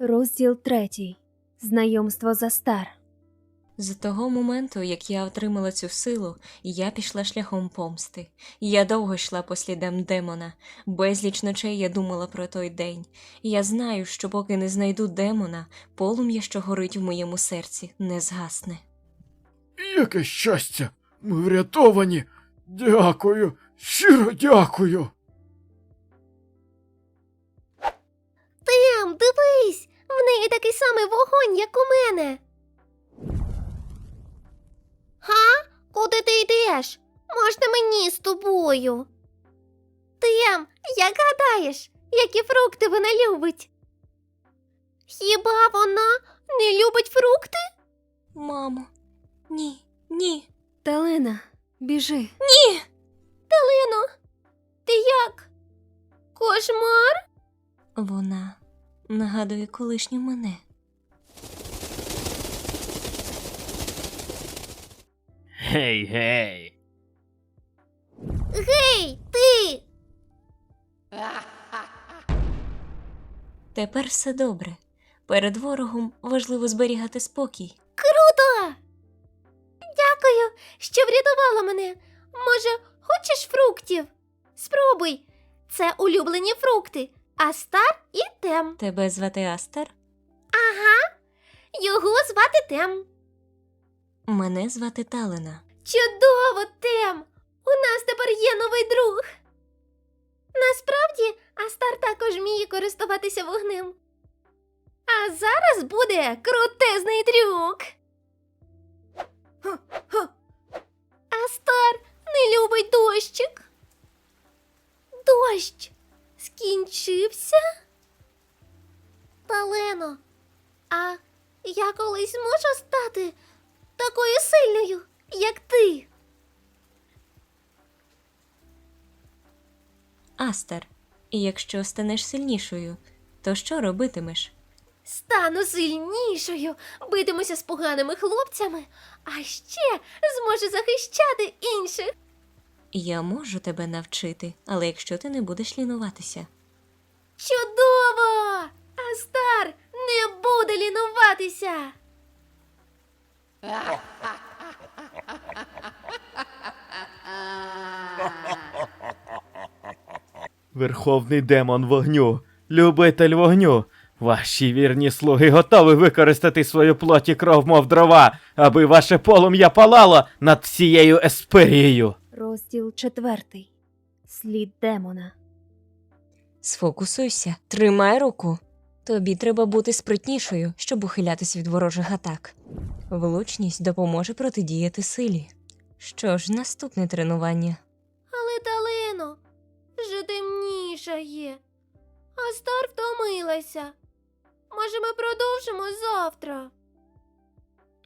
Розділ третій. Знайомство за стар. З того моменту, як я отримала цю силу, я пішла шляхом помсти. Я довго йшла по слідам демона. Безліч ночей я думала про той день. Я знаю, що поки не знайду демона, полум'я, що горить в моєму серці, не згасне. Яке щастя! Ми врятовані! Дякую! Щиро дякую! Тем, дивись! В неї такий самий вогонь, як у мене. Га? Куди ти йдеш? Можна мені з тобою? Тем, як гадаєш, які фрукти вона любить? Хіба вона не любить фрукти? Мамо, ні, ні. Талена, біжи. Талино, ти як? Кошмар? Вона нагадує колишню мене. Гей, гей! Гей, ти! Тепер все добре. Перед ворогом важливо зберігати спокій. Круто! Дякую, що врятувала мене. Може, хочеш фруктів? Спробуй. Це улюблені фрукти. Астар і Тем. Тебе звати Астер? Ага. Його звати Тем. Мене звати Талена. Чудово, Тем! У нас тепер є новий друг. Насправді, Астар також вміє користуватися вогнем. А зараз буде крутезний трюк. Астер. І якщо станеш сильнішою, то що робитимеш? Стану сильнішою, битимуся з поганими хлопцями, а ще зможу захищати інших. Я можу тебе навчити, але якщо ти не будеш лінуватися. Чудово! Астар не буде лінуватися. Верховний демон вогню, любитель вогню. Ваші вірні слуги готові використати свою плоть і кров, мов дрова, аби ваше полум'я палало над всією есперією. Розділ четвертий. Слід демона. Сфокусуйся, тримай руку. Тобі треба бути спритнішою, щоб ухилятись від ворожих атак. Влучність допоможе протидіяти силі. Що ж, наступне тренування. Темнішає. Астар втомилася. Може, ми продовжимо завтра?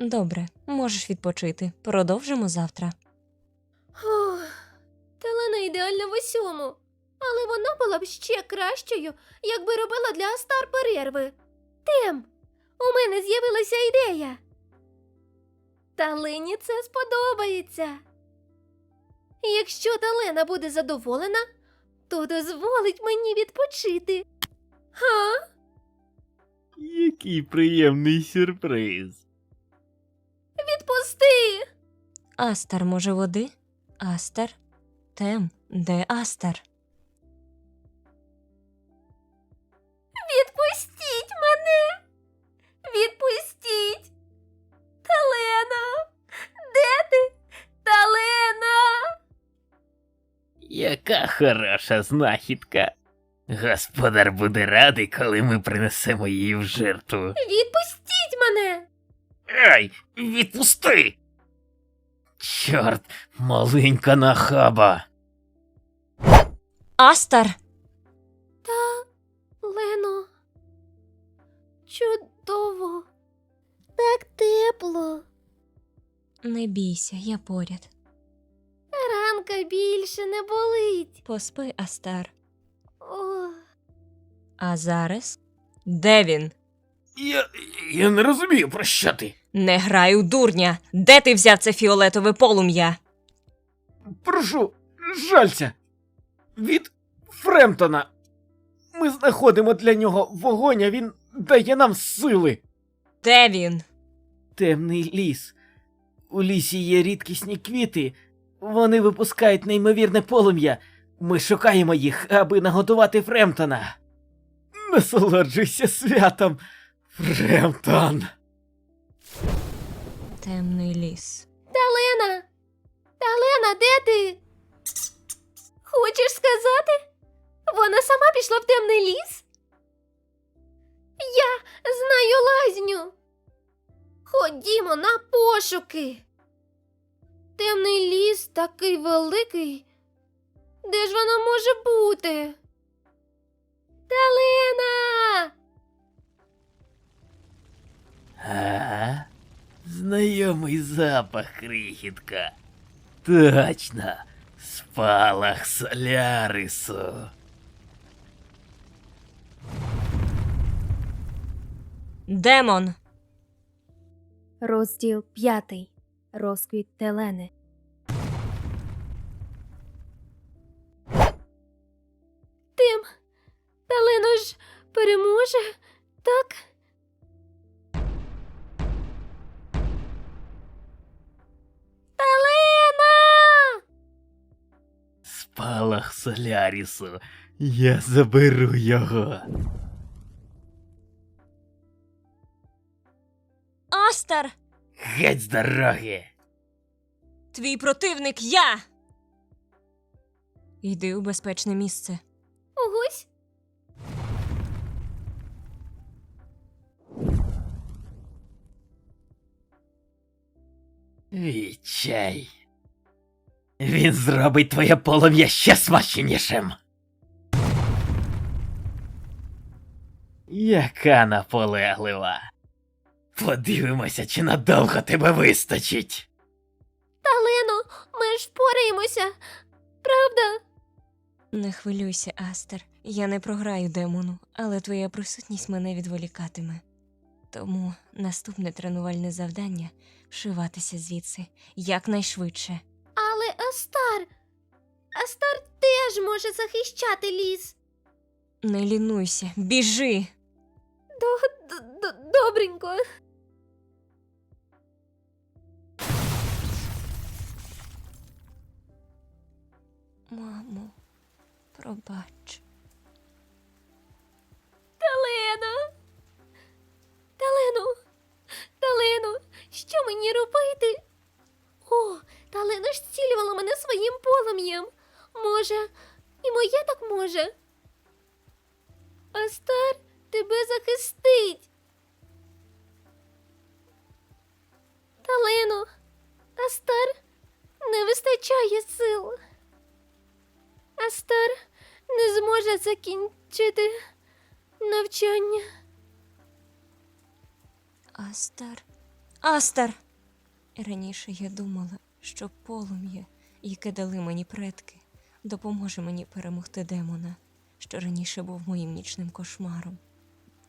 Добре, можеш відпочити. Продовжимо завтра. Ох, Талена ідеальна в усьому. Але вона була б ще кращою, якби робила для Астар перерви. Тем, у мене з'явилася ідея. Талені це сподобається. Якщо Талена буде задоволена, то дозволить мені відпочити. Га? Який приємний сюрприз. Відпусти! Астер, може, води? Астер? Тем, де Астер? Яка хороша знахідка. Господар буде радий, коли ми принесемо її в жертву. Відпустіть мене! Ай, відпусти! Чорт, маленька нахаба. Астер! Та Лено. Чудово. Так тепло. Не бійся, я поряд. Ранка більше не болить. Поспи, Астер. О, А зараз? Де він? Я. я не розумію, про що ти. Не грай у дурня! Де ти взяв це фіолетове полум'я? Прошу, жалься. Від Фремтона. Ми знаходимо для нього вогонь, а він дає нам сили. Де він? Темний ліс. У лісі є рідкісні квіти. Вони випускають неймовірне полум'я. Ми шукаємо їх, аби наготувати Фремтона. Насолоджуйся святом, Фремтон. Темний ліс. Талена! Талена, де ти? Хочеш сказати? Вона сама пішла в темний ліс? Я знаю лазню. Ходімо на пошуки. Темний ліс такий великий. Де ж вона може бути? Талена! А? Знайомий запах крихітка. Точно. Спалах солярису. Демон. Розділ п'ятий. Розквіт Телени. Тим, Талена ж переможе, так? Талена! Спалах солярису. Я заберу його. Астер! Геть з дороги. Твій противник я. Йди у безпечне місце. Огусь. Відчай. Він зробить твоє полум'я ще смачнішим. Яка наполеглива. Подивимося, чи надовго тебе вистачить. Талено, ми ж впораємося. Правда? Не хвилюйся, Астер. Я не програю демону, але твоя присутність мене відволікатиме. Тому наступне тренувальне завдання вшиватися звідси якнайшвидше. Але Астар. Астар теж може захищати ліс. Не лінуйся, біжи. До, д- д- добренько. Мамо, пробач. Талено. Талено. Талено, що мені робити? О, Талена ж зцілювала мене своїм полум'ям. Може, і моє так може. Астар тебе захистить. Талено, Астар не вистачає сил. Астар не зможе закінчити навчання. Астер. Астер. Раніше я думала, що полум'я, яке дали мені предки, допоможе мені перемогти демона, що раніше був моїм нічним кошмаром.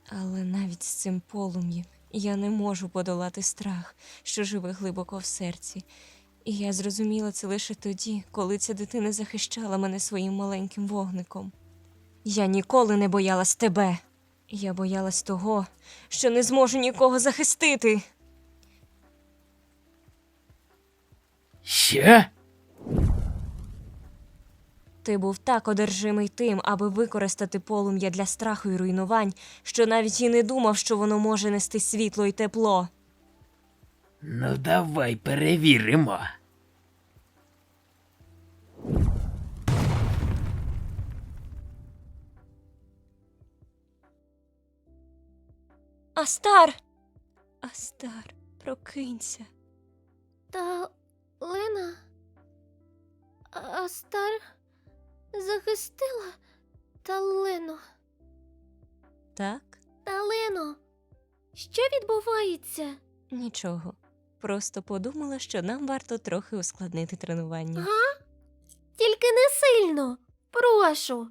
Але навіть з цим полум'ям я не можу подолати страх, що живе глибоко в серці. І я зрозуміла це лише тоді, коли ця дитина захищала мене своїм маленьким вогником. Я ніколи не боялась тебе. Я боялась того, що не зможу нікого захистити. Що? Ти був так одержимий тим, аби використати полум'я для страху і руйнувань, що навіть і не думав, що воно може нести світло і тепло. Ну, давай перевіримо. Астар! Астар, прокинься. Та Лена Астар захистила Талену. Так? Талено, що відбувається? Нічого. Просто подумала, що нам варто трохи ускладнити тренування. Га? Тільки не сильно. Прошу.